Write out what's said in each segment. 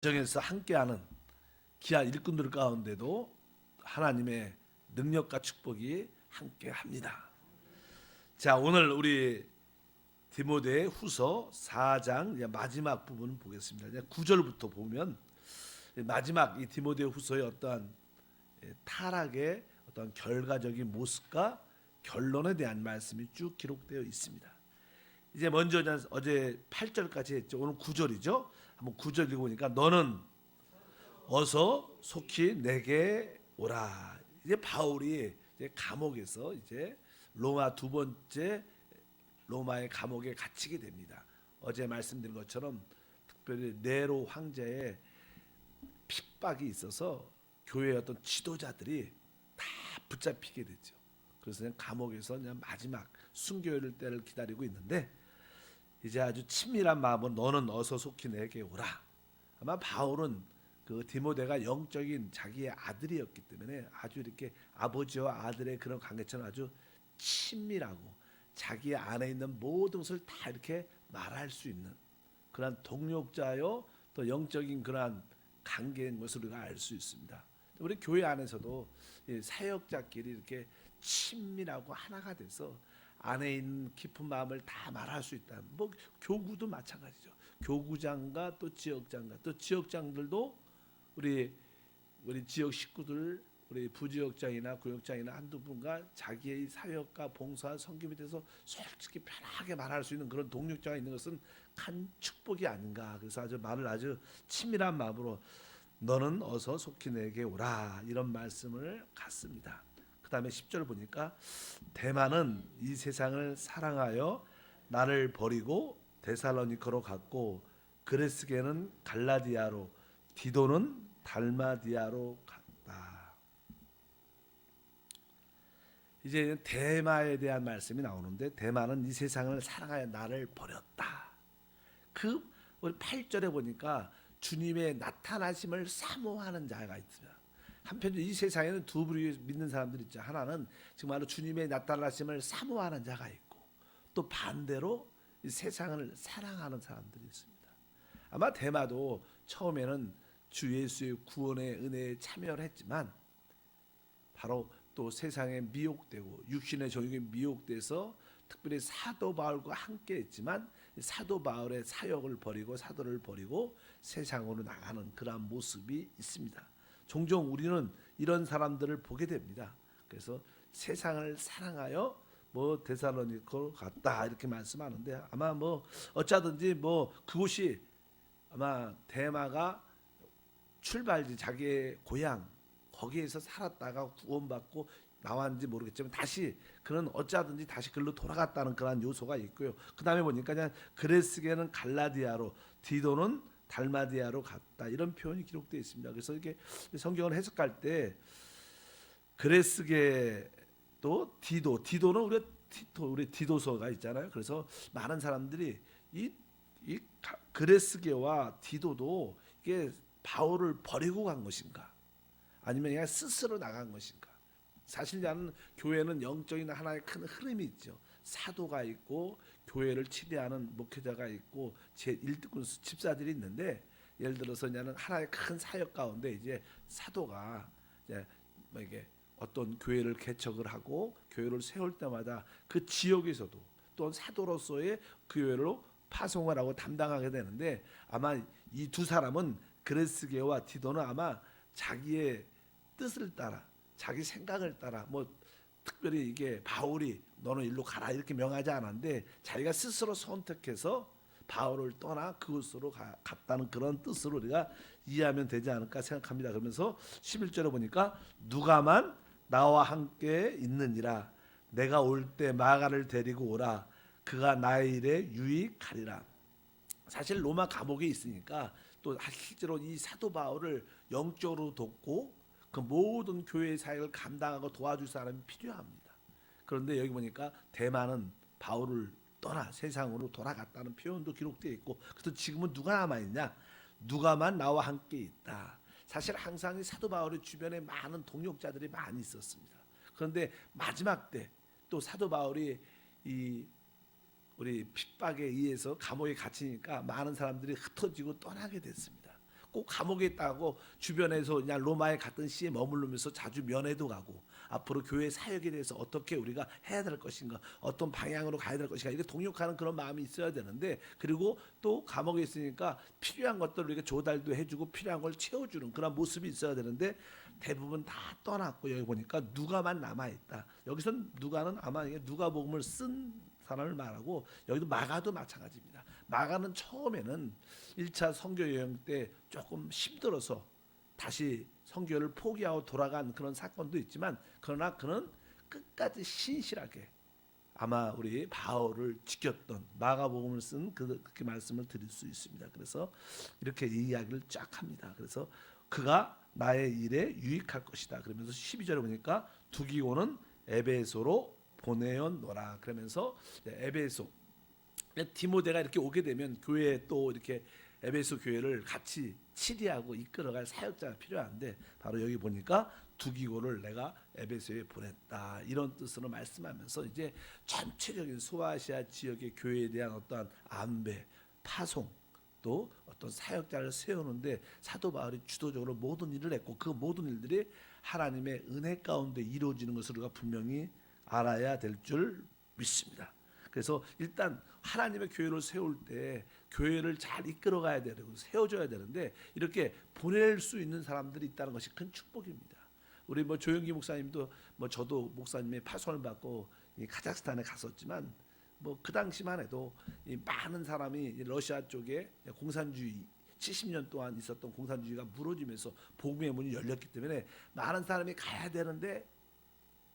정에서 함께하는 기아 일꾼들 가운데도 하나님의 능력과 축복이 함께합니다. 자 오늘 우리 디모데 후서 4장 이제 마지막 부분 보겠습니다. 이제 9절부터 보면 마지막 이 디모데 후서의 어떠한 예, 타락의 어떤 결과적인 모습과 결론에 대한 말씀이 쭉 기록되어 있습니다. 이제 먼저 어제 8절까지 했죠. 오늘 9절이죠. 한번 9절 읽어보니까 너는 어서 속히 내게 오라. 이제 바울이 이제 감옥에서 이제 로마 두 번째 로마의 감옥에 갇히게 됩니다. 어제 말씀드린 것처럼 특별히 네로 황제의 핍박이 있어서 교회의 어떤 지도자들이 다 붙잡히게 됐죠. 그래서 그냥 감옥에서 그냥 마지막 순교일 때를 기다리고 있는데 이제 아주 친밀한 마음으로 너는 어서 속히 내게 오라. 아마 바울은 그 디모데가 영적인 자기의 아들이었기 때문에 아주 이렇게 아버지와 아들의 그런 관계처럼 아주 친밀하고 자기 안에 있는 모든 것을 다 이렇게 말할 수 있는 그런 동력자요 또 영적인 그러한 관계인 것을 우리가 알 수 있습니다. 우리 교회 안에서도 이 사역자끼리 이렇게 친밀하고 하나가 돼서 안에 있는 깊은 마음을 다 말할 수 있다. 뭐 교구도 마찬가지죠. 교구장과 또 지역장과 또 지역장들도 우리 우리 지역 식구들 우리 부지역장이나 구역장이나 한두 분과 자기의 사역과 봉사 성김에 대해서 솔직히 편하게 말할 수 있는 그런 동력자가 있는 것은 큰 축복이 아닌가. 그래서 아주 말을 아주 친밀한 마음으로 너는 어서 속히 내게 오라 이런 말씀을 갖습니다. 그 다음에 10절 보니까 대만은 이 세상을 사랑하여 나를 버리고 데살로니커로 갔고 그레스게는 갈라디아로 디도는 달마디아로 갔다. 이제 대마에 대한 말씀이 나오는데 대마는 이 세상을 사랑하여 나를 버렸다. 그 우리 8절에 보니까 주님의 나타나심을 사모하는 자가 있습니다. 한편으로 이 세상에는 두 부류 믿는 사람들이 있죠. 하나는 정말로 주님의 나타나심을 사모하는 자가 있고 또 반대로 이 세상을 사랑하는 사람들이 있습니다. 아마 대마도 처음에는 주 예수의 구원의 은혜에 참여를 했지만 바로 또 세상에 미혹되고 육신의 정욕에 미혹돼서 특별히 사도 바울과 함께 했지만 사도 바울의 사역을 버리고 사도를 버리고 세상으로 나가는 그러한 모습이 있습니다. 종종 우리는 이런 사람들을 보게 됩니다. 그래서 세상을 사랑하여 뭐 데살로니코 갔다 이렇게 말씀하는데 아마 뭐 어쩌든지 뭐 그곳이 아마 대마가 출발지 자기의 고향 거기에서 살았다가 구원받고 나왔는지 모르겠지만 다시 그런 어쩌든지 다시 글로 돌아갔다는 그런 요소가 있고요. 그 다음에 보니까 그냥 그레스게는 갈라디아로 디도는 달마디아로 갔다 이런 표현이 기록되어 있습니다. 그래서 이게 성경을 해석할 때 그레스게도 디도 디도는 우리 티토 우리 디도서가 있잖아요. 그래서 많은 사람들이 이, 이 그레스게와 디도도 이게 바울을 버리고 간 것인가 아니면 그냥 스스로 나간 것인가 사실 나는 교회는 영적인 하나의 큰 흐름이 있죠. 사도가 있고 교회를 치대하는 목회자가 있고 제 1등군 집사들이 있는데 예를 들어서 나는 하나의 큰 사역 가운데 이제 사도가 이제 뭐 이게 어떤 교회를 개척을 하고 교회를 세울 때마다 그 지역에서도 또 사도로서의 교회로 파송을 하고 담당하게 되는데 아마 이 두 사람은 그레스게와 디도는 아마 자기의 뜻을 따라 자기 생각을 따라 뭐 특별히 이게 바울이 너는 일로 가라 이렇게 명하지 않았는데 자기가 스스로 선택해서 바울을 떠나 그곳으로 가, 갔다는 그런 뜻으로 우리가 이해하면 되지 않을까 생각합니다. 그러면서 11절에 보니까 누가만 나와 함께 있느니라 내가 올 때 마가를 데리고 오라 그가 나의 일에 유익하리라. 사실 로마 감옥에 있으니까 또 실제로 이 사도 바울을 영적으로 돕고 그 모든 교회의 사역을 감당하고 도와줄 사람이 필요합니다. 그런데 여기 보니까 대만은 바울을 떠나 세상으로 돌아갔다는 표현도 기록되어 있고 그래서 지금은 누가 남아 있냐? 누가만 나와 함께 있다. 사실 항상 이 사도 바울의 주변에 많은 동역자들이 많이 있었습니다. 그런데 마지막 때 또 사도 바울이 이 우리 핍박에 의해서 감옥에 갇히니까 많은 사람들이 흩어지고 떠나게 됐습니다. 꼭 감옥에 있다고 주변에서 그냥 로마에 갔던 시에 머무르면서 자주 면회도 가고 앞으로 교회 사역에 대해서 어떻게 우리가 해야 될 것인가 어떤 방향으로 가야 될 것인가 이게 동역하는 그런 마음이 있어야 되는데 그리고 또 감옥에 있으니까 필요한 것들을 우리가 조달도 해주고 필요한 걸 채워주는 그런 모습이 있어야 되는데 대부분 다 떠났고 여기 보니까 누가만 남아 있다. 여기선 누가는 아마 누가복음을 쓴 사람을 말하고 여기도 마가도 마찬가지입니다. 마가는 처음에는 1차 선교 여행 때 조금 힘들어서 다시 선교를 포기하고 돌아간 그런 사건도 있지만 그러나 그는 끝까지 신실하게 아마 우리 바울을 지켰던 마가복음을 쓴 그, 그 말씀을 드릴 수 있습니다. 그래서 이렇게 이 이야기를 쫙 합니다. 그래서 그가 나의 일에 유익할 것이다. 그러면서 12절에 보니까 두기고는 에베소로 보내었노라. 그러면서 에베소 디모데가 이렇게 오게 되면 교회에 또 이렇게 에베소 교회를 같이 치리하고 이끌어갈 사역자가 필요한데 바로 여기 보니까 두기고를 내가 에베소에 보냈다 이런 뜻으로 말씀하면서 이제 전체적인 소아시아 지역의 교회에 대한 어떠한 안배, 파송 또 어떤 사역자를 세우는데 사도 바울이 주도적으로 모든 일을 했고 그 모든 일들이 하나님의 은혜 가운데 이루어지는 것을 우리가 분명히 알아야 될 줄 믿습니다. 그래서 일단 하나님의 교회를 세울 때 교회를 잘 이끌어가야 되고 세워줘야 되는데 이렇게 보낼 수 있는 사람들이 있다는 것이 큰 축복입니다. 우리 뭐 조영기 목사님도 뭐 저도 목사님의 파송을 받고 이 카자흐스탄에 갔었지만 뭐 그 당시만 해도 이 많은 사람이 이 러시아 쪽에 공산주의 70년 동안 있었던 공산주의가 무너지면서 복음의 문이 열렸기 때문에 많은 사람이 가야 되는데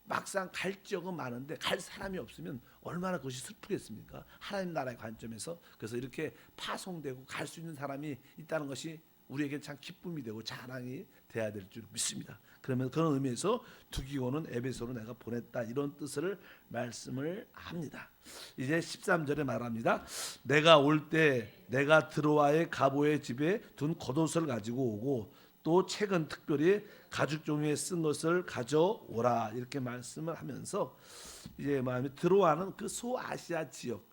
막상 갈 지역은 많은데 갈 사람이 없으면 얼마나 그것이 슬프겠습니까? 하나님 나라의 관점에서 그래서 이렇게 파송되고 갈 수 있는 사람이 있다는 것이 우리에게 참 기쁨이 되고 자랑이 돼야 될 줄 믿습니다. 그러면 그런 의미에서 두기고는 에베소로 내가 보냈다 이런 뜻을 말씀을 합니다. 이제 13절에 말합니다. 내가 올 때 내가 드로아의 가보의 집에 둔 겉옷을 가지고 오고 또 최근 특별히 가죽 종이에 쓴 것을 가져오라 이렇게 말씀을 하면서 이제 마음에 들어와는 그 소아시아 지역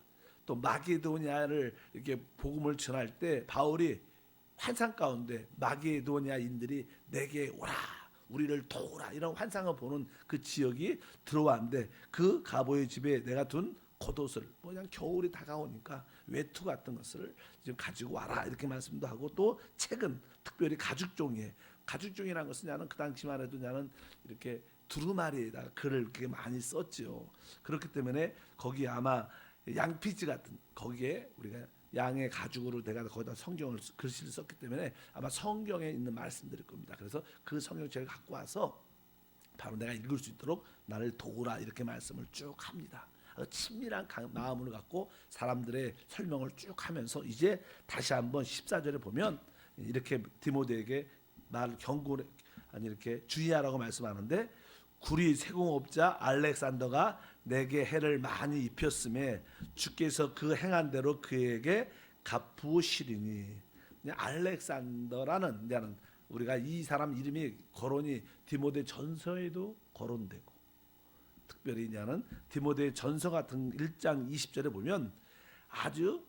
또 마게도니아를 이렇게 복음을 전할 때 바울이 환상 가운데 마게도니아인들이 내게 오라 우리를 도우라 이런 환상을 보는 그 지역이 들어왔는데 그 가보의 집에 내가 둔 겉옷을 뭐 그냥 겨울이 다가오니까 외투 같은 것을 지금 가지고 와라 이렇게 말씀도 하고 또 책은 특별히 가죽 종이에 가죽 종이라는 것은 나는 그 당시만 해도 나는 이렇게 두루마리에다가 글을 이렇게 많이 썼죠. 그렇기 때문에 거기 아마 양피지 같은 거기에 우리가 양의 가죽으로 내가 거기다 성경을 쓰- 글씨를 썼기 때문에 아마 성경에 있는 말씀들일 겁니다. 그래서 그 성경책을 갖고 와서 바로 내가 읽을 수 있도록 나를 도우라 이렇게 말씀을 쭉 합니다. 친밀한 가- 마음을 갖고 사람들의 설명을 쭉 하면서 이제 다시 한번 14절에 보면 이렇게 디모데에게 말 경고 아니 이렇게 주의하라고 말씀하는데 구리 세공업자 알렉산더가 내게 해를 많이 입혔음에 주께서 그 행한 대로 그에게 갚으시리니. 알렉산더라는 이제는 우리가 이 사람 이름이 거론이 디모데 전서에도 거론되고 특별히 이제는 디모데 전서 같은 1장 20절에 보면 아주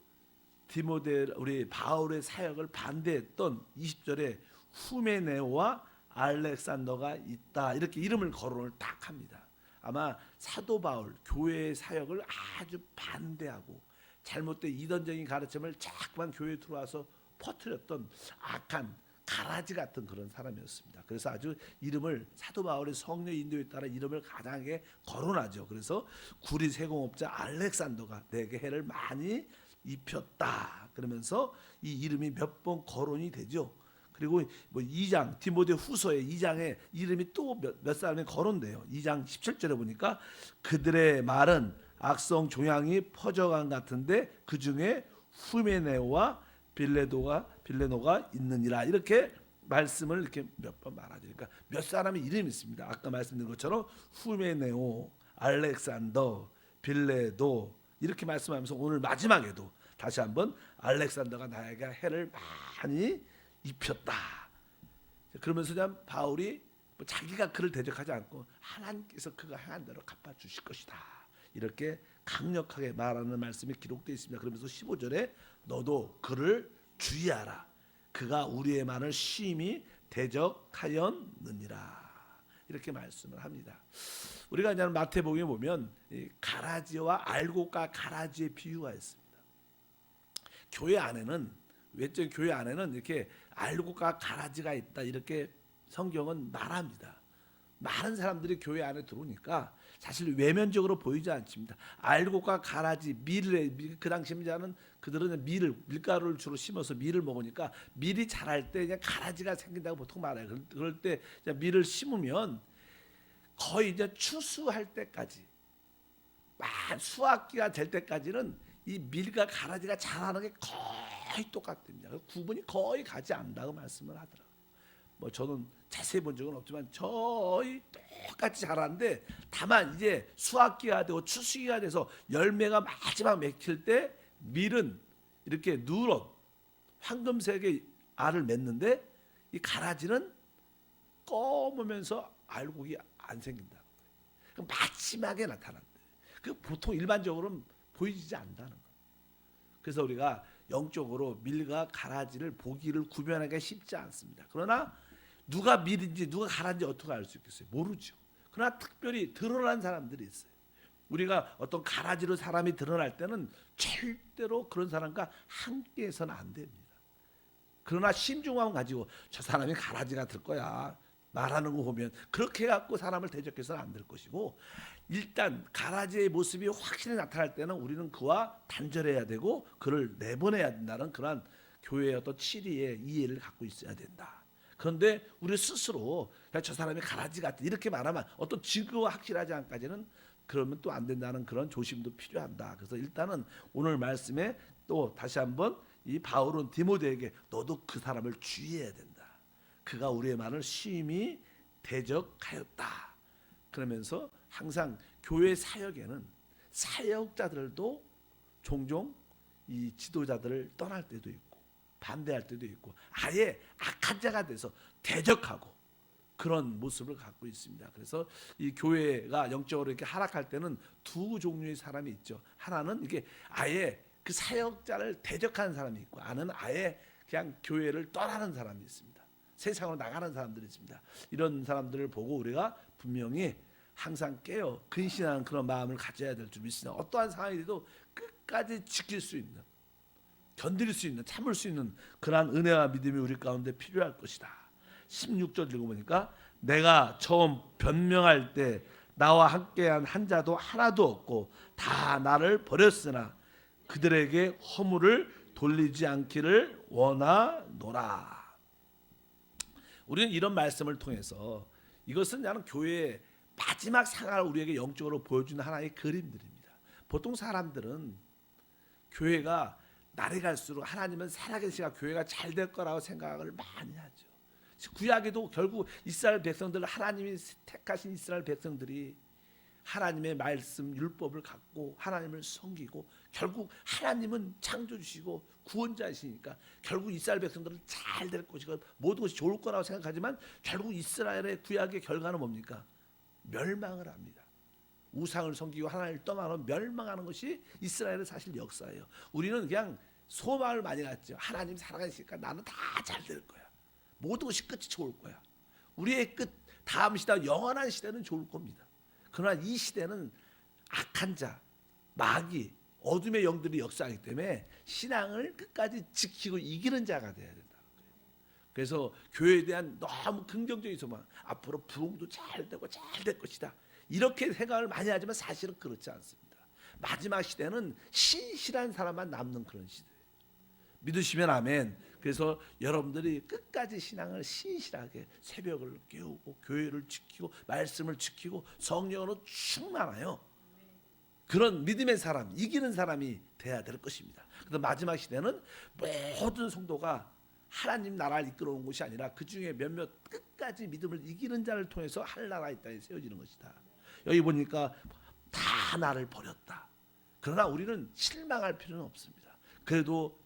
디모데 우리 바울의 사역을 반대했던 20절에 후메네오와 알렉산더가 있다 이렇게 이름을 거론을 딱 합니다. 아마 사도 바울 교회의 사역을 아주 반대하고 잘못된 이단적인 가르침을 자꾸만 교회에 들어와서 퍼뜨렸던 악한 가라지 같은 그런 사람이었습니다. 그래서 아주 이름을 사도 바울의 성령 인도에 따라 이름을 가장하게 거론하죠. 그래서 구리 세공업자 알렉산더가 내게 해를 많이 입혔다. 그러면서 이 이름이 몇 번 거론이 되죠. 그리고 뭐 2장 디모데 후서에 2장에 이름이 또몇 사람이 거론돼요. 2장 17절에 보니까 그들의 말은 악성 종양이 퍼져간 같은데 그 중에 후메네오와 빌레도가 빌레노가 있느니라 이렇게 말씀을 이렇게 몇 번 말하죠. 그러니까 몇 사람의 이름이 있습니다. 아까 말씀드린 것처럼 후메네오, 알렉산더, 빌레도 이렇게 말씀하면서 오늘 마지막에도 다시 한번 알렉산더가 나에게 해를 많이 입혔다. 그러면서 그냥 바울이 뭐 자기가 그를 대적하지 않고 하나님께서 그가 행한 대로 갚아 주실 것이다. 이렇게 강력하게 말하는 말씀이 기록되어 있습니다. 그러면서 15절에 너도 그를 주의하라. 그가 우리의 말을 심히 대적하였느니라 이렇게 말씀을 합니다. 우리가 이제 마태복음에 보면 이 가라지와 알곡과 가라지의 비유가 있습니다. 교회 안에는 외적 교회 안에는 이렇게 알곡과 가라지가 있다 이렇게 성경은 말합니다. 많은 사람들이 교회 안에 들어오니까 사실 외면적으로 보이지 않습니다. 알곡과 가라지, 밀을 밀- 그 당시 자는 그들은 밀을 밀가루를 주로 심어서 밀을 먹으니까 밀이 자랄 때 그냥 가라지가 생긴다고 보통 말해요. 그럴- 때 밀을 심으면 거의 이제 추수할 때까지 만 수확기가 될 때까지는 이 밀과 가라지가 자라는 게 거의 똑같답니다. 그 구분이 거의 가지 않는다고 말씀을 하더라고요. 뭐 저는 자세히 본 적은 없지만 거의 똑같이 자라는데 다만 이제 수확기가 되고 추수기가 돼서 열매가 마지막 맺힐 때 밀은 이렇게 누런 황금색의 알을 맺는데 이 가라지는 검으면서 알곡이 안 생긴다. 그 마지막에 나타난다. 그 보통 일반적으로는 보이지 않는다는 거. 그래서 우리가 영적으로 밀과 가라지를 보기를 구별하기가 쉽지 않습니다. 그러나 누가 밀인지 누가 가라지인지 어떻게 알 수 있겠어요? 모르죠. 그러나 특별히 드러난 사람들이 있어요. 우리가 어떤 가라지로 사람이 드러날 때는 절대로 그런 사람과 함께해서는 안 됩니다. 그러나 신중함 가지고 저 사람이 가라지가 될 거야 말하는 거 보면 그렇게 갖고 사람을 대적해서는 안 될 것이고 일단 가라지의 모습이 확실히 나타날 때는 우리는 그와 단절해야 되고 그를 내보내야 된다는 그러한 교회의 어떤 치리의 이해를 갖고 있어야 된다. 그런데 우리 스스로 야, 저 사람이 가라지 같다 이렇게 말하면 어떤 증거가 확실하지 않까지는 그러면 또 안 된다는 그런 조심도 필요한다. 그래서 일단은 오늘 말씀에 또 다시 한번 이 바울은 디모데에게 너도 그 사람을 주의해야 된다. 그가 우리의 말을 심히 대적하였다. 그러면서 항상 교회 사역에는 사역자들도 종종 이 지도자들을 떠날 때도 있고 반대할 때도 있고 아예 악한 자가 돼서 대적하고 그런 모습을 갖고 있습니다. 그래서 이 교회가 영적으로 이렇게 하락할 때는 두 종류의 사람이 있죠. 하나는 이게 아예 그 사역자를 대적하는 사람이 있고 아는 아예 그냥 교회를 떠나는 사람이 있습니다. 세상으로 나가는 사람들이 있습니다. 이런 사람들을 보고 우리가 분명히 항상 깨어 근신하는 그런 마음을 가져야 될 줄 믿습니다. 어떠한 상황이 돼도 끝까지 지킬 수 있는 견딜 수 있는 참을 수 있는 그러한 은혜와 믿음이 우리 가운데 필요할 것이다. 16절 읽어보니까 내가 처음 변명할 때 나와 함께한 한 자도 하나도 없고 다 나를 버렸으나 그들에게 허물을 돌리지 않기를 원하노라. 우리는 이런 말씀을 통해서 이것은 나는 교회의 마지막 상황을 우리에게 영적으로 보여주는 하나의 그림들입니다. 보통 사람들은 교회가 날이 갈수록 하나님은 살아계시가 교회가 잘 될 거라고 생각을 많이 하죠. 구약에도 결국 이스라엘 백성들 하나님이 택하신 이스라엘 백성들이 하나님의 말씀 율법을 갖고 하나님을 섬기고 결국 하나님은 창조주시고 구원자이시니까 결국 이스라엘 백성들은 잘 될 것이고 모든 것이 좋을 거라고 생각하지만 결국 이스라엘의 구약의 결과는 뭡니까? 멸망을 합니다. 우상을 섬기고 하나님을 떠나는 멸망하는 것이 이스라엘의 사실 역사예요. 우리는 그냥 소망을 많이 갖죠. 하나님 살아가시니까 나는 다 잘 될 거야. 모든 것이 끝이 좋을 거야. 우리의 끝 다음 시대 영원한 시대는 좋을 겁니다. 그러나 이 시대는 악한 자, 마귀, 어둠의 영들이 역사하기 때문에 신앙을 끝까지 지키고 이기는 자가 돼야 거예요. 그래서 교회에 대한 너무 긍정적인 소망, 앞으로 부흥도 잘 되고 잘 될 것이다. 이렇게 생각을 많이 하지만 사실은 그렇지 않습니다. 마지막 시대는 신실한 사람만 남는 그런 시대예요. 믿으시면 아멘. 그래서 여러분들이 끝까지 신앙을 신실하게 새벽을 깨우고 교회를 지키고 말씀을 지키고 성령으로 충만하여 그런 믿음의 사람, 이기는 사람이 돼야 될 것입니다. 그래서 마지막 시대는 모든 성도가 하나님 나라를 이끌어온 것이 아니라 그 중에 몇몇 끝까지 믿음을 이기는 자를 통해서 하늘나라의 땅에 세워지는 것이다. 여기 보니까 다 나를 버렸다. 그러나 우리는 실망할 필요는 없습니다. 그래도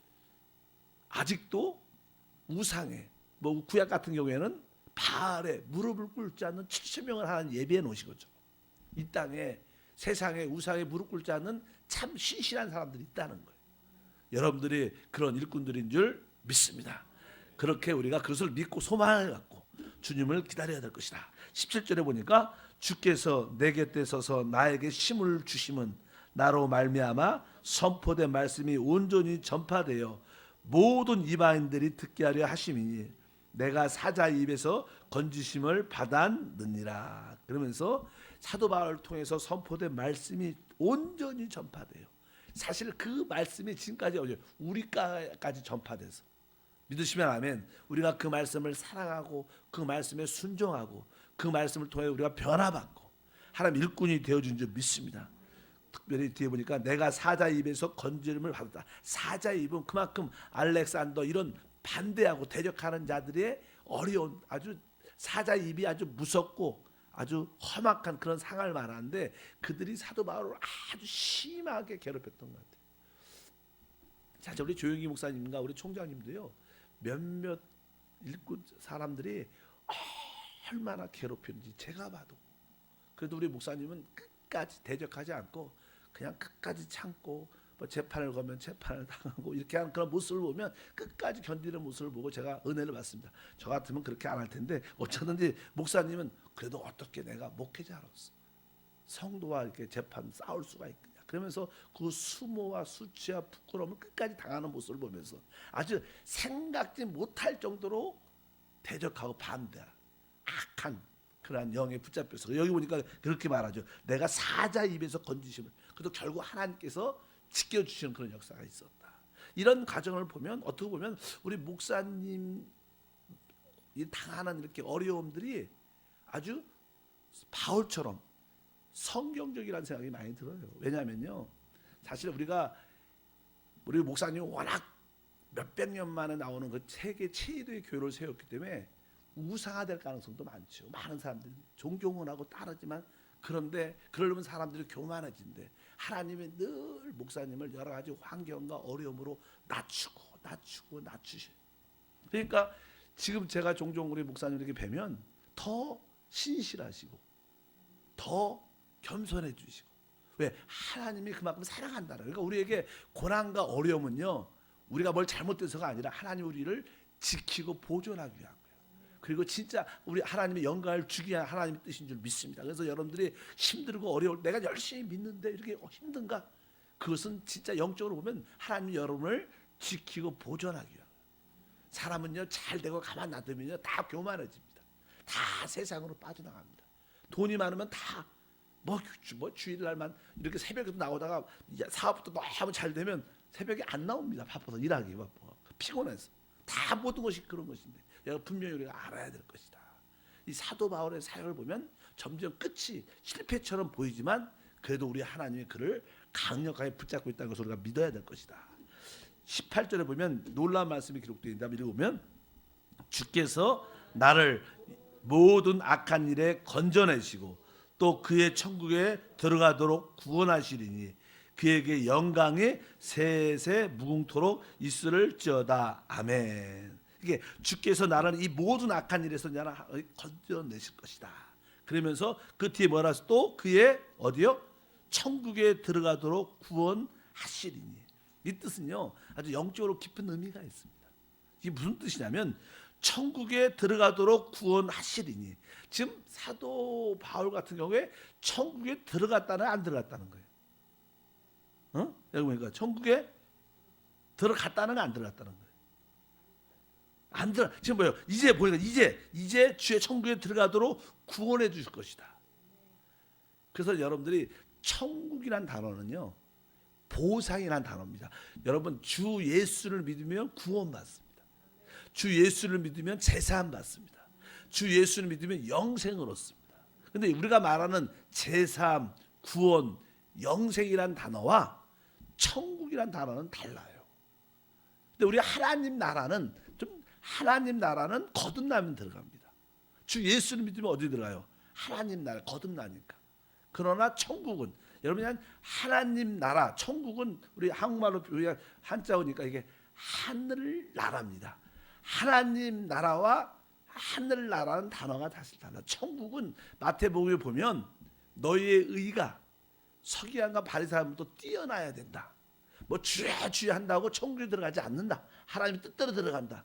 아직도 우상에 뭐 구약 같은 경우에는 바알에 무릎을 꿇지 않는 7천 명을 하나님 예비해 놓으신 거죠. 이 땅에 세상에 우상에 무릎 꿇지 않는 참 신실한 사람들이 있다는 거예요. 여러분들이 그런 일꾼들인 줄 믿습니다. 그렇게 우리가 그것을 믿고 소망을 갖고 주님을 기다려야 될 것이다. 17절에 보니까 주께서 내 곁에 서서 나에게 힘을 주심은 나로 말미암아 선포된 말씀이 온전히 전파되어 모든 이방인들이 듣게 하려 하심이니 내가 사자 입에서 건지심을 받았느니라. 그러면서 사도 바울을 통해서 선포된 말씀이 온전히 전파돼요. 사실 그 말씀이 지금까지 우리까지 전파돼서 믿으시면 아멘. 우리가 그 말씀을 사랑하고 그 말씀에 순종하고 그 말씀을 통해 우리가 변화받고 하나님 일꾼이 되어준 줄 믿습니다. 특별히 뒤에 보니까 내가 사자 입에서 건지름을 받았다. 사자 입은 그만큼 알렉산더 이런 반대하고 대적하는 자들의 어려운 아주 사자 입이 아주 무섭고 아주 험악한 그런 상을 말하는데 그들이 사도 바울을 아주 심하게 괴롭혔던 것 같아요. 사실 우리 조영기 목사님과 우리 총장님도요 몇몇 일꾼 사람들이 얼마나 괴롭혔는지 제가 봐도 그래도 우리 목사님은 끝까지 대적하지 않고 그냥 끝까지 참고 뭐 재판을 거면 재판을 당하고 이렇게 하는 그런 모습을 보면 끝까지 견디는 모습을 보고 제가 은혜를 받습니다. 저 같으면 그렇게 안 할 텐데 어쩌든지 목사님은 그래도 어떻게 내가 목회자로서 성도와 이렇게 재판 싸울 수가 있겠냐. 그러면서 그 수모와 수치와 부끄러움을 끝까지 당하는 모습을 보면서 아주 생각지 못할 정도로 대적하고 반대, 악한 그러한 영에 붙잡혀서 여기 보니까 그렇게 말하죠. 내가 사자 입에서 건지심을. 그래도 결국 하나님께서 지켜주시는 그런 역사가 있었다. 이런 과정을 보면 어떻게 보면 우리 목사님 이 당하는 이렇게 어려움들이 아주 바울처럼 성경적이라는 생각이 많이 들어요. 왜냐하면요, 사실 우리가 우리 목사님이 워낙 몇백 년 만에 나오는 그 세계 최대의 교회를 세웠기 때문에 우상화될 가능성도 많죠. 많은 사람들이 존경은 하고 따르지만 그런데 그러려면 사람들이 교만해진대. 하나님이 늘 목사님을 여러 가지 환경과 어려움으로 낮추고 낮추고 낮추시. 그러니까 지금 제가 종종 우리 목사님 이렇게 뵈면 더 신실하시고 더 겸손해 주시고 왜 하나님이 그만큼 사랑한다는 그러니까 우리에게 고난과 어려움은요 우리가 뭘 잘못돼서가 아니라 하나님 우리를 지키고 보존하기 위한 거예요. 그리고 진짜 우리 하나님의 영광을 주기 위한 하나님의 뜻인 줄 믿습니다. 그래서 여러분들이 힘들고 어려울 내가 열심히 믿는데 이렇게 힘든가? 그것은 진짜 영적으로 보면 하나님이 여러분을 지키고 보존하기 위한 거예요. 사람은요 잘 되고 가만 놔두면요 다 교만해집니다. 다 세상으로 빠져나갑니다. 돈이 많으면 다 뭐, 뭐 주일날만 이렇게 새벽에도 나오다가 사업부터 너무 잘 되면 새벽에 안 나옵니다. 바빠서 일하기 바빠 피곤해서 다 모든 것이 그런 것인데 여러분 분명히 우리가 알아야 될 것이다. 이 사도 바울의 사역을 보면 점점 끝이 실패처럼 보이지만 그래도 우리 하나님의 그를 강력하게 붙잡고 있다는 것을 우리가 믿어야 될 것이다. 18절에 보면 놀라운 말씀이 기록되어 있다. 읽어보면 주께서 나를 모든 악한 일에 건져내시고 또 그의 천국에 들어가도록 구원하시리니 그에게 영광이 세세 무궁토록 있을지어다 아멘. 이게 주께서 나를 이 모든 악한 일에서 나를 건져내실 것이다. 그러면서 그 뒤에 뭐라 또 그의 어디요? 천국에 들어가도록 구원하시리니. 이 뜻은요 아주 영적으로 깊은 의미가 있습니다. 이게 무슨 뜻이냐면 천국에 들어가도록 구원하시리니 지금 사도 바울 같은 경우에 천국에 들어갔다는 안 들어갔다는 거예요. 어? 여기 보니까 천국에 들어갔다는 안 들어갔다는 거예요. 안 들어 지금 뭐예요? 이제 보니까 이제 이제 주의 천국에 들어가도록 구원해 주실 것이다. 그래서 여러분들이 천국이란 단어는요 보상이란 단어입니다. 여러분 주 예수를 믿으면 구원받습니다. 주 예수를 믿으면 재산 받습니다. 주 예수를 믿으면 영생을 얻습니다. 근데 우리가 말하는 재산, 구원, 영생이란 단어와 천국이란 단어는 달라요. 근데 우리 하나님 나라는 좀 하나님 나라는 거듭나면 들어갑니다. 주 예수를 믿으면 어디 들어가요? 하나님 나라 거듭나니까. 그러나 천국은 여러분이 한 하나님 나라, 천국은 우리 한국말로 우리가 한자오니까 이게 하늘 나라입니다. 하나님 나라와 하늘 나라는 단어가 다시 달라. 천국은 마태복음에 보면 너희의 의가 서기관과 바리사람부터 뛰어나야 된다. 뭐 주야 주야 한다고 천국에 들어가지 않는다. 하나님의 뜻대로 들어간다.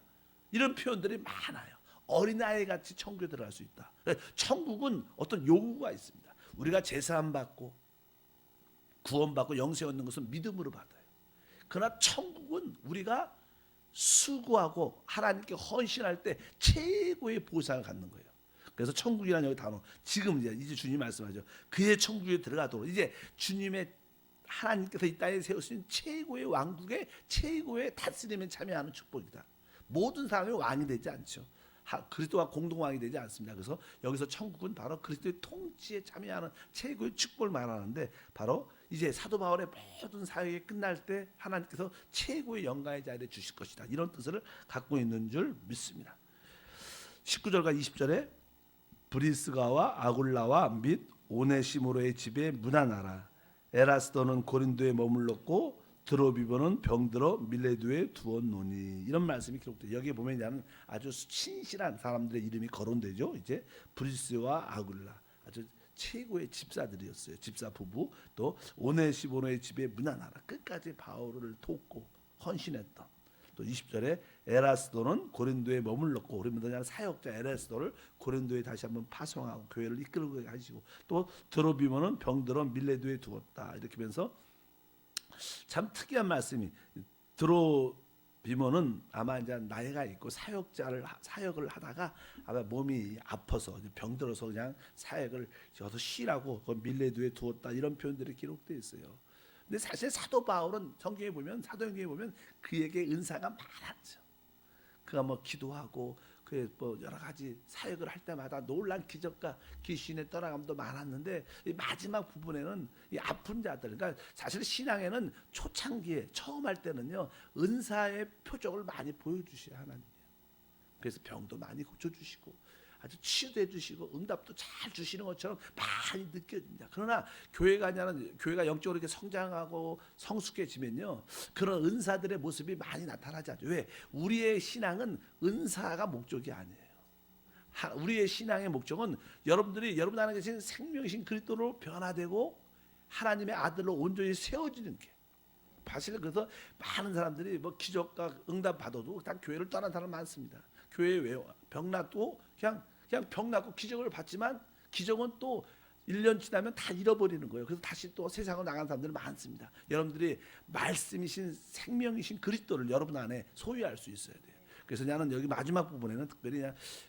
이런 표현들이 많아요. 어린아이 같이 천국에 들어갈 수 있다. 천국은 어떤 요구가 있습니다. 우리가 제사함 받고 구원받고 영생 얻는 것은 믿음으로 받아요. 그러나 천국은 우리가 수고하고 하나님께 헌신할 때 최고의 보상을 갖는 거예요. 그래서 천국이라는 여기 단어 지금 이제 이제 주님 말씀하죠. 그의 천국에 들어가도록 이제 주님의 하나님께서 이 땅에 세우신 최고의 왕국의 최고의 다스림에 참여하는 축복이다. 모든 사람이 왕이 되지 않죠. 하- 그리스도와 공동 왕이 되지 않습니다. 그래서 여기서 천국은 바로 그리스도의 통치에 참여하는 최고의 축복을 말하는데 바로 이제 사도 바울의 모든 사역이 끝날 때 하나님께서 최고의 영광의 자리에 주실 것이다. 이런 뜻을 갖고 있는 줄 믿습니다. 19절과 20절에 브리스가와 아굴라와 및 오네시모로의 집에 문안하라. 에라스도는 고린도에 머물렀고 드로비보는 병들어 밀레도에 두었노니 이런 말씀이 기록돼 여기에 보면 이제는 아주 신실한 사람들의 이름이 거론되죠. 이제 브리스와 아굴라 아주 최고의 집사들이었어요. 집사 부부 또 오네시모로의 집에 문안하라. 끝까지 바울을 돕고 헌신했던 또 20절에 에라스도는 고린도에 머물렀고 뭐냐 사역자 에라스도를 고린도에 다시 한번 파송하고 교회를 이끌고 가시고 또 드로비모는 병들어 밀레도에 두었다 이렇게 하면서 참 특이한 말씀이 드로비모는 아마 이제 나이가 있고 사역자를 하- 사역을 하다가 아마 몸이 아파서 병들어서 그냥 사역을 저서 쉬라고 그 밀레도에 두었다 이런 표현들이 기록되어 있어요. 근데 사실 사도 바울은 성경에 보면 사도행전에 보면 그에게 은사가 많았죠. 그가 뭐 기도하고 그뭐 여러 가지 사역을 할 때마다 놀란 기적과 귀신의 떠나감도 많았는데 이 마지막 부분에는 이 아픈 자들 그러니까 사실 신앙에는 초창기에 처음 할 때는요 은사의 표적을 많이 보여주셔야 하나님. 그래서 병도 많이 고쳐주시고 아주 치유해 주시고 응답도 잘 주시는 것처럼 많이 느껴집니다. 그러나 교회가 아니라는 교회가 영적으로 이렇게 성장하고 성숙해지면요 그런 은사들의 모습이 많이 나타나지 않죠. 왜? 우리의 신앙은 은사가 목적이 아니에요. 하- 우리의 신앙의 목적은 여러분들이 여러분 안에 계신 생명이신 그리스도로 변화되고 하나님의 아들로 온전히 세워지는 게. 사실 그래서 많은 사람들이 뭐 기적과 응답 받아도 다 교회를 떠난 사람 많습니다. 교회에 왜 와? 병 낫고 그냥 그냥 병 낫고 기적을 받지만 기적은 또 1년 지나면 다 잃어버리는 거예요. 그래서 다시 또 세상으로 나간 사람들이 많습니다. 여러분들이 말씀이신 생명이신 그리스도를 여러분 안에 소유할 수 있어야 돼요. 그래서 나는 여기 마지막 부분에는 특별히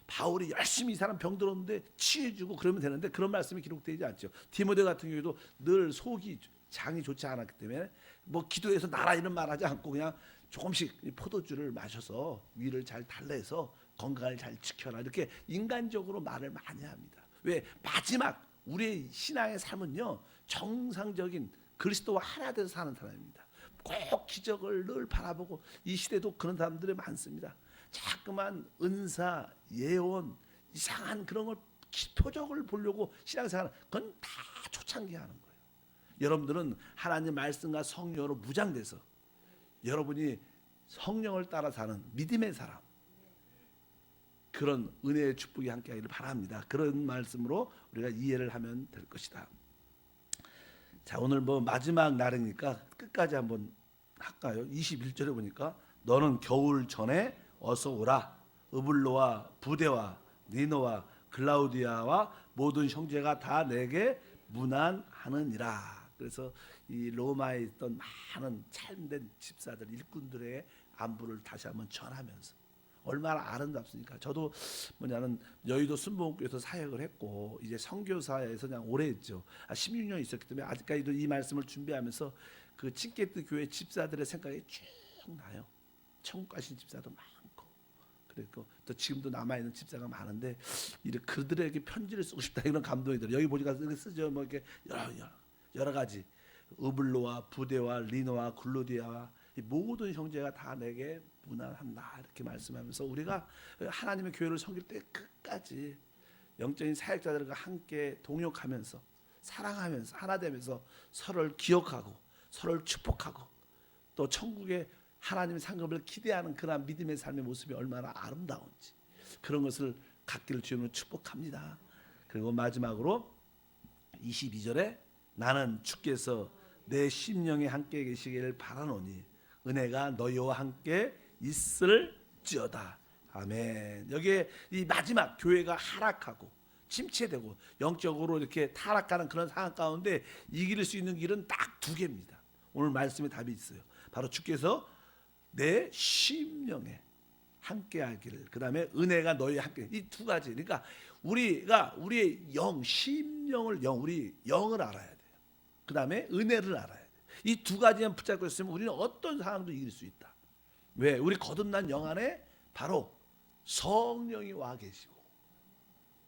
바울이 열심히 이 사람 병 들었는데 치유해주고 그러면 되는데 그런 말씀이 기록되지 않죠. 디모데 같은 경우도 늘 속이 장이 좋지 않았기 때문에 뭐 기도해서 나라 이런 말하지 않고 그냥 조금씩 이 포도주를 마셔서 위를 잘 달래서 건강을 잘 지켜라 이렇게 인간적으로 말을 많이 합니다. 왜 마지막 우리의 신앙의 삶은요 정상적인 그리스도와 하나 돼서 사는 사람입니다. 꼭 기적을 늘 바라보고 이 시대도 그런 사람들이 많습니다. 자꾸만 은사, 예언, 이상한 그런 걸 기- 표적을 보려고 신앙생활 그건 다 초창기 하는 거예요. 여러분들은 하나님 말씀과 성령으로 무장돼서 여러분이 성령을 따라 사는 믿음의 사람 그런 은혜의 축복이 함께하기를 바랍니다. 그런 말씀으로 우리가 이해를 하면 될 것이다. 자 오늘 뭐 마지막 날이니까 끝까지 한번 할까요? 21절에 보니까 너는 겨울 전에 어서 오라. 으블로와 부대와 니노와 글라우디아와 모든 형제가 다 내게 문안하느니라. 그래서 이 로마에 있던 많은 참된 집사들 일꾼들의 안부를 다시 한번 전하면서 얼마나 아름답습니까? 저도 뭐냐는 여의도 순복음교에서 사역을 했고 이제 선교사에서 그냥 오래 했죠. 아, 16년 있었기 때문에 아직까지도 이 말씀을 준비하면서 그 칭게트 교회 집사들의 생각이 쭉 나요. 천국 가신 집사도 많고 그리고 또 지금도 남아 있는 집사가 많은데 이렇게 그들에게 편지를 쓰고 싶다 이런 감동이 들어요. 여기 보니까 쓰죠. 뭐 이렇게 여러 여러, 여러 가지 으블로와 부대와 리노와 글로디아와 이 모든 형제가 다 내게 무난한다 이렇게 말씀하면서 우리가 하나님의 교회를 섬길 때 끝까지 영적인 사역자들과 함께 동역하면서 사랑하면서 하나 되면서 서로를 기억하고 서로를 축복하고 또 천국의 하나님의 상급을 기대하는 그런 믿음의 삶의 모습이 얼마나 아름다운지 그런 것을 갖기를 주님으로 축복합니다. 그리고 마지막으로 22절에 나는 주께서 내 심령에 함께 계시기를 바라노니 은혜가 너희와 함께 있을지어다. 아멘. 여기에 이 마지막 교회가 하락하고 침체되고 영적으로 이렇게 타락하는 그런 상황 가운데 이길 수 있는 길은 딱 두 개입니다. 오늘 말씀에 답이 있어요. 바로 주께서 내 심령에 함께 하기를 그다음에 은혜가 너희 함께 이 두 가지. 그러니까 우리가 우리의 영 심령을 영 우리 영을 알아야 돼요. 그다음에 은혜를 알아야 돼요. 이 두 가지만 붙잡고 있으면 우리는 어떤 상황도 이길 수 있다. 왜? 우리 거듭난 영 안에 바로 성령이 와 계시고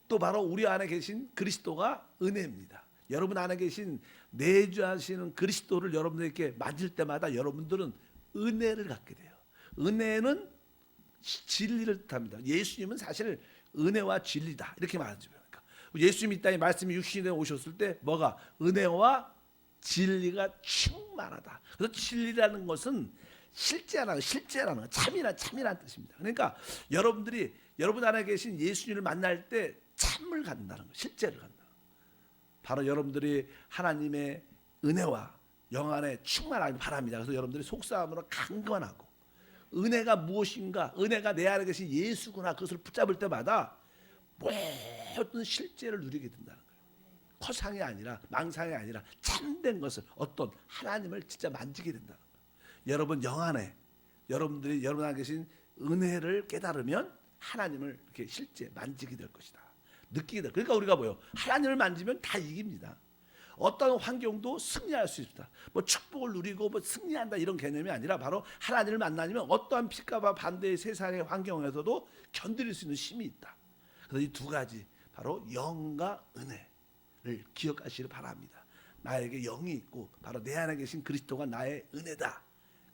또 바로 우리 안에 계신 그리스도가 은혜입니다. 여러분 안에 계신 내주하시는 그리스도를 여러분들에게 맞을 때마다 여러분들은 은혜를 갖게 돼요. 은혜는 진리를 뜻합니다. 예수님은 사실 은혜와 진리다 이렇게 말하죠. 그러니까 예수님 이 땅에 말씀이 육신에 오셨을 때 뭐가 은혜와 진리가 충만하다. 그래서 진리라는 것은 실제라는 실제라는 거, 참이란 참이란 뜻입니다. 그러니까 여러분들이 여러분 안에 계신 예수님을 만날 때 참을 갖는다는 거, 실제를 갖는다. 바로 여러분들이 하나님의 은혜와 영 안에 충만하길 바랍니다. 그래서 여러분들이 속사함으로 강건하고 은혜가 무엇인가, 은혜가 내 안에 계신 예수구나 그것을 붙잡을 때마다 모든 실제를 누리게 된다는 거예요. 허상이 아니라 망상이 아니라 참된 것을 어떤 하나님을 진짜 만지게 거예요. 여러분 영 안에 여러분들이 여러분 안에 계신 은혜를 깨달으면 하나님을 이렇게 실제 만지게 될 것이다. 느끼게 될. 그러니까 우리가 뭐요? 하나님을 만지면 다 이깁니다. 어떤 환경도 승리할 수 있다. 뭐 축복을 누리고 뭐 승리한다 이런 개념이 아니라 바로 하나님을 만나면 어떠한 빛과 반대의 세상의 환경에서도 견딜 수 있는 힘이 있다. 그래서 이 두 가지 바로 영과 은혜를 기억하시길 바랍니다. 나에게 영이 있고 바로 내 안에 계신 그리스도가 나의 은혜다.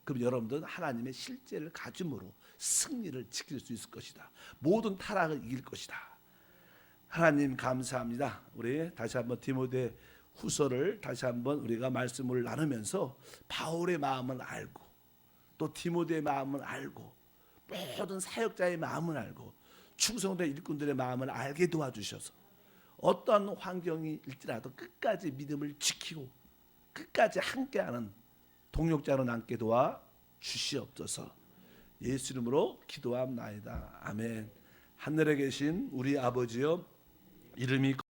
그럼 여러분들은 하나님의 실제를 가짐으로 승리를 지킬 수 있을 것이다. 모든 타락을 이길 것이다. 하나님 감사합니다. 우리 다시 한번 디모데 후서를 다시 한번 우리가 말씀을 나누면서 바울의 마음을 알고 또 디모데의 마음을 알고 모든 사역자의 마음을 알고 충성된 일꾼들의 마음을 알게 도와주셔서 어떤 환경이 일지라도 끝까지 믿음을 지키고 끝까지 함께하는 동력자로 남게 도와 주시옵소서. 예수 이름으로 기도함나이다. 아멘. 하늘에 계신 우리 아버지여 이름이